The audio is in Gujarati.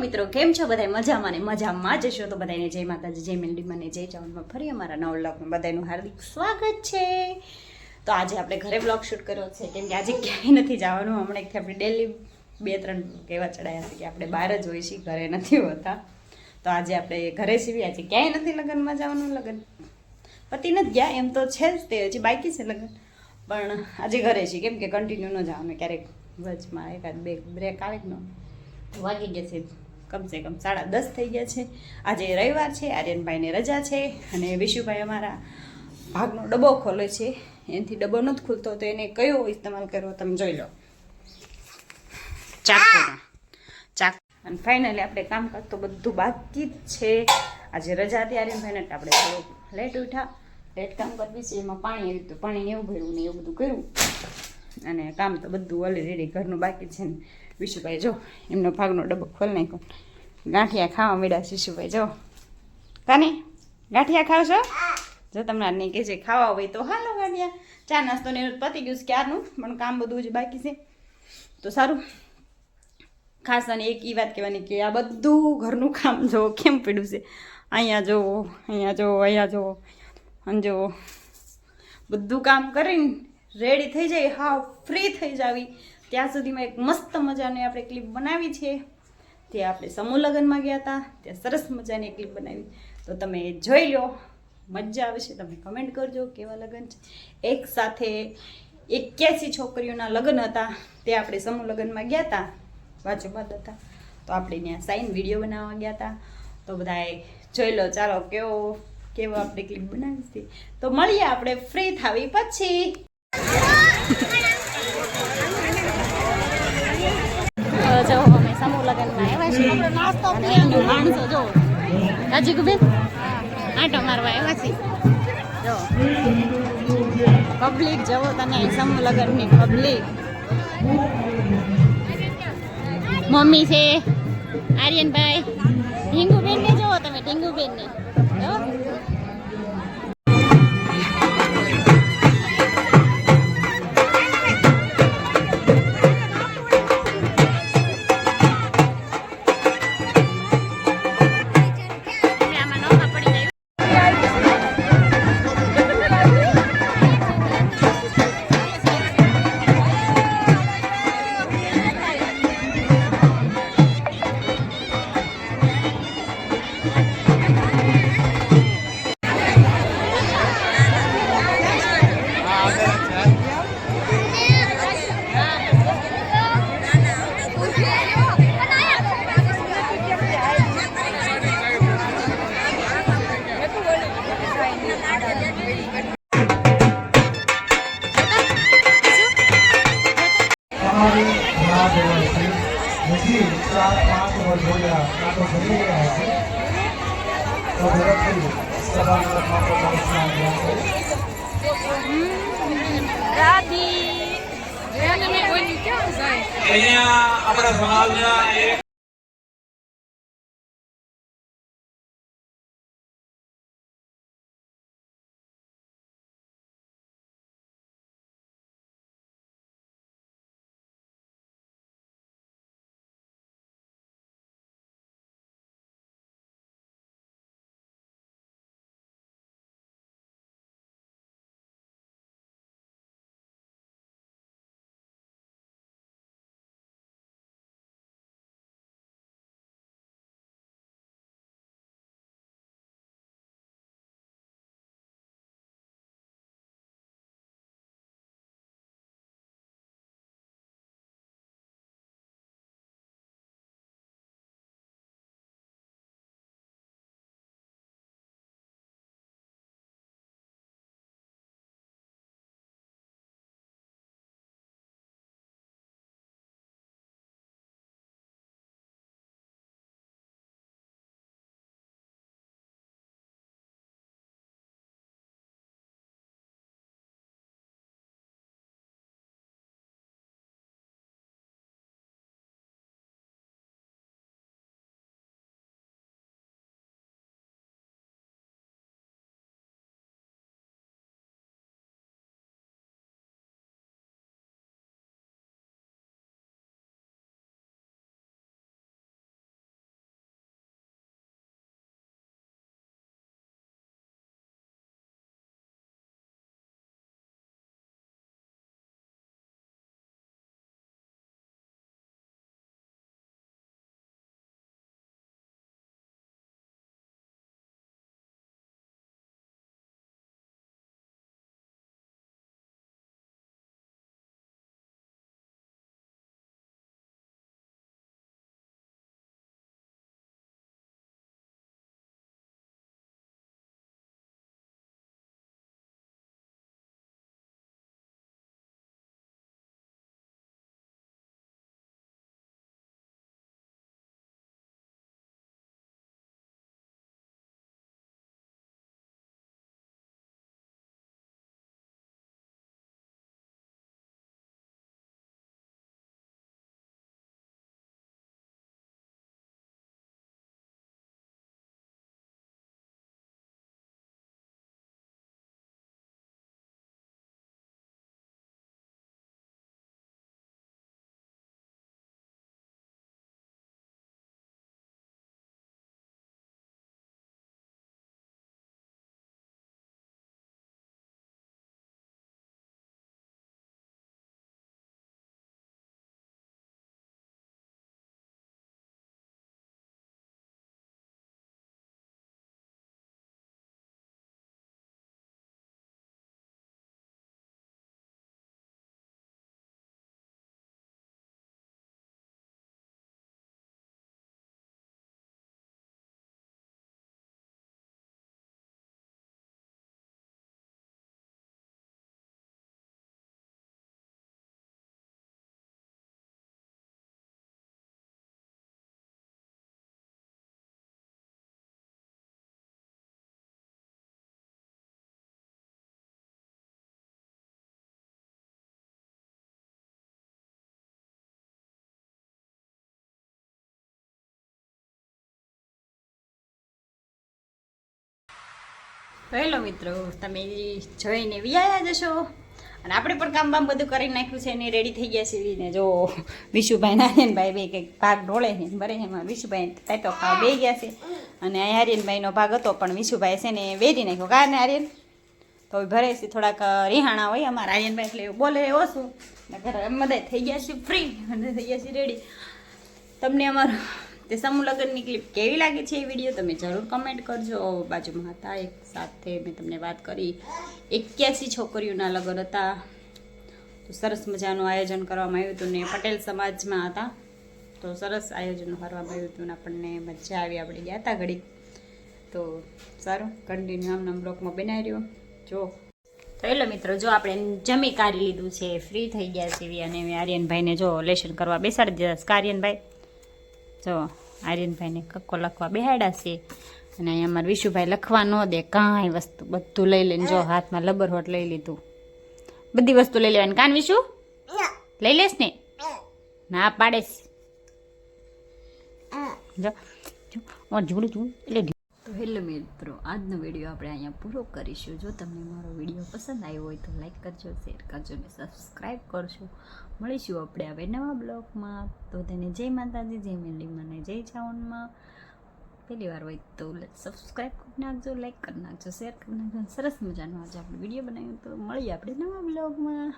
મિત્રો, કેમ છો બધા મજામાં ને મજામાં જ છો તો બધાને જય માતાજી, જય મેલડી મને, જય ચાવનમાં ફરી અમારા નવ વ્લોગમાં બધાનું હાર્દિક સ્વાગત છે. તો આજે આપણે ઘરે બ્લોગ શૂટ કર્યો છે, કેમ કે આજે ક્યાંય નથી જવાનું. હમણાં એકથી આપણે ડેલી બે ત્રણ કેવા ચડાયા છે કે આપણે બહાર જ હોઈએ છીએ, ઘરે નથી હોતા. તો આજે આપણે ઘરે સીવી આજે ક્યાંય નથી લગ્નમાં જવાનું, લગ્ન પતિ નથી ગયા, એમ તો છે જ તે, હજી બાકી છે લગ્ન. પણ આજે ઘરે છીએ, કેમ કે કન્ટિન્યુ ન જવાનું, ક્યારેક વચમાં એકાદ બે બ્રેક આવે ન વાગી ગયા છે. કમસે કમ સાડા દસ થઈ ગયા છે. આજે રવિવાર છે, આર્યનભાઈને રજા છે અને વિશુભાઈ અમારા ભાગનો ડબ્બો ખોલે છે. એનાથી ડબ્બો નથી ખુલતો, તો એને કયો ઇસ્તેમાલ કરવો તમે જોઈ લો. ચાકુનો ચાક. અને ફાઇનલી આપણે કામકાજ તો બધું બાકી જ છે. આજે રજા હતી આર્યનભાઈને આપણે થોડુંક લેટ ઉઠા લેટ કામ કરવી છે, એમાં પાણી આવ્યું હતું પાણી એવું ભર્યું ને એવું બધું કર્યું. અને કામ તો બધું ઓલરેડી ઘરનું બાકી છે ને. વિશુભાઈ, જો, એમનો ભાગનો ડબ્બો ખોલ નાખ્યો. ગાંઠિયા ખાવા મળ્યા શિશુભાઈ, જો. કાની, ગાંઠિયા ખાવશો? જો તમને આ નહીં કે છે, ખાવા હોય તો હાલો ગાંઠિયા. ચા નાસ્તો ને પતી ગયું છે ક્યારનું? પણ કામ બધું જ બાકી છે. તો સારું. ખાસ અને એક એ વાત કહેવાની કે આ બધું ઘરનું કામ જો કેમ પડ્યું છે? અહીંયા જોવો અહીંયા જોવો અહીંયા જોવો અને જોવો બધું કામ કરીને રેડી થઈ જાય હા ફ્રી થઈ જાવી. ત્યાં સુધીમાં એક મસ્ત મજાની આપણે ક્લિપ બનાવી છે. તે આપણે સમૂહ લગ્નમાં ગયા હતા. ત્યાં સરસ મજાની ક્લિપ બનાવી. તો તમે જોઈ લો. મજા આવે છે. તમે કમેન્ટ કરજો કેવા લગ્ન છે. એક સાથે એક્યાસી છોકરીઓના લગ્ન હતા. તે આપણે સમૂહ લગ્નમાં ગયા હતા. બાજુબાદ હતા. તો આપણે ત્યાં સાઈન વીડિયો બનાવવા ગયા હતા. તો બધાએ જોઈ લો, ચાલો કેવો કેવો આપણે ક્લિપ બનાવી તો મળીએ આપણે ફ્રી થાવી પછી. જો અમે સમૂહ લગ્નમાં આવ્યા છીએ. અને માણસો જો. હજી કુબેન આટો મારવા આવ્યા છીએ. જો. પબ્લિક જવો તને સમૂહ લગ્નની પબ્લિક. મમ્મી છે આર્યનભાઈ. ઢીંગુબેન ને જુઓ તમે ઢીંગુબેન ને અહીંયા આપણા સમાજના એક હેલો મિત્રો, તમે જોઈને વ્યાયા જશો અને આપણે પણ કામ બામ બધું કરી નાખ્યું છે ને રેડી થઈ ગયા છે ને જો વિશુભાઈ નારાયણભાઈ બે કંઈક ભાગ ઢોળે છે બરે એમાં વિશુભાઈ તાતો ખાવા બે ગયા છે. અને આ આર્યનભાઈનો ભાગ હતો, પણ વિશુભાઈ છે ને વેરી નાખ્યો. કારણ આર્યન? તો ભરે છે, થોડાક રિહાણા હોય. અમારા આર્યનભાઈ એટલે બોલે ઓછું ઘરે બધા થઈ ગયા છે ફ્રી અને થઈ ગયા છે રેડી તમને અમારું તે સમૂહ લગ્નની ક્લિપ કેવી લાગે છે એ વીડિયો તમે જરૂર કમેન્ટ કરજો. બાજુમાં હતા એક સાથે મેં તમને વાત કરી. એક્યાસી છોકરીઓના લગ્ન હતા. તો સરસ મજાનું આયોજન કરવામાં આવ્યું હતું ને પટેલ સમાજમાં હતા. તો સરસ આયોજન કરવામાં આવ્યું હતું ને આપણને મજા આવી. આપણે ગયા હતા ઘડી તો સારું કન્ટિન્યુ આમના બ્લોકમાં બનાવી રહ્યો. જો. તો એટલે મિત્રો, જો આપણે જમી કાઢી લીધું છે. ફ્રી થઈ ગયા છે અને આર્યનભાઈને જો લેશન કરવા બેસાડી દીધા કાર્યનભાઈ જો આર્યનભાઈને કક્કો લખવા બેહાડ્યા છે. અને અહીંયા અમારે વિશુભાઈ લખવા ન દે, કાંઈ વસ્તુ બધું લઈ લઈને જો હાથમાં લબર હોટ લઈ લીધું. બધી વસ્તુ લઈ લેવાની. કાન વિશુ? લઈ લેશ ને? ના પાડેશ જો જોડું જોડું એટલે તો હેલો મિત્રો, આજનો વીડિયો આપણે અહીંયા પૂરો કરીશું. જો તમને મારો વીડિયો પસંદ આવ્યો હોય તો લાઈક કરજો શેર કરજો ને સબસ્ક્રાઈબ કરજો. મળીશું આપણે હવે નવા બ્લોગમાં. તો તેને જય માતાજી, જય મેલીમાં અને જય ચાવનમાં. પહેલી વાર હોય તો સબસ્ક્રાઈબ કરી નાખજો લાઈક કરી નાખજો શેર કરી નાખજો સરસ મજાનો આજે આપણે વીડિયો બનાવ્યો તો મળીએ આપણે નવા બ્લોગમાં.